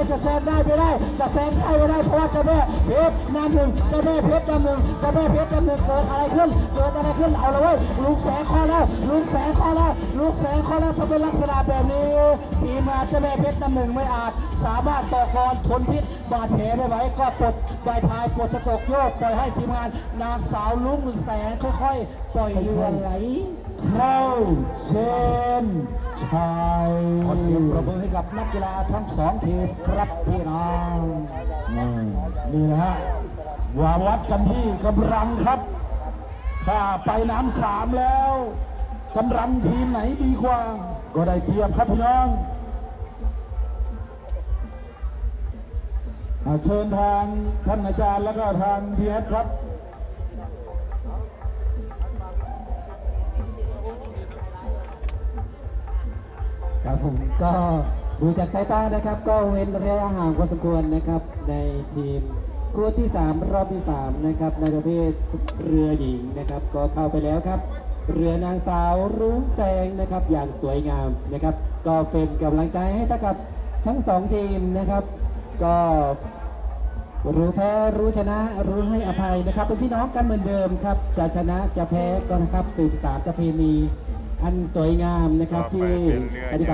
งจะแซงได้ไม่ได้จะแซงได้ไม่ได้เพราะว่าเจ้าแม่เพชรนำหนึ่งเจ้าแม่เพชรนำหนึ่งเจ้าแม่เพชรนำหนึ่งเกิดอะไรขึ้นเกิดอะไรขึ้นเอาละเว้ยลูกแสงคอแล้วลูกแสงคอแล้วลูกแสงคอแล้วถ้าเป็นลักษณะแบบนี้ทีมงานเจ้าแม่เพชรนำหนึ่งไม่อาจ สามารถต่อกรทนพิษบาดแผลไม่ไหวก็ปลดใบพายปลดสะกกโยกปล่อยให้ทีมงานนางสาวลุงแสงค่อยๆ ปล่อยเรือไหลเข้าเส้น ชัยขอเสียงประมือให้กับนักกีฬาทั้งสองทีมครับพี่น้องนี่นะฮะวาวัดกันที่กำลังครับ ถ้าไปน้ำสามแล้วกำลังทีมไหนดีกว่า ก็ได้เปรียบครับพี่น้องเชิญทางท่านอาจารย์แล้วก็ทางพีเอสครับ ครับผมก็ดูจากสายตานะครับ ก็เว้นระยะห่างพอสมควรนะครับ ในทีมคู่ที่ 3 รอบที่ 3 นะครับ ในประเภทเรือหญิงนะครับ ก็เข้าไปแล้วครับ เรือนางสาวรุ้งแสงนะครับ อย่างสวยงามนะครับ ก็เป็นกำลังใจให้กับทั้งสองทีมนะครับ ก็รู้แพ้รู้ชนะรู้ให้อภัยนะครับ เป็นพี่น้องกันเหมือนเดิมครับ จะชนะจะแพ้ก็นะครับสืบสารประเพณีอันสวยงามนะครับที่ปฏิบัติ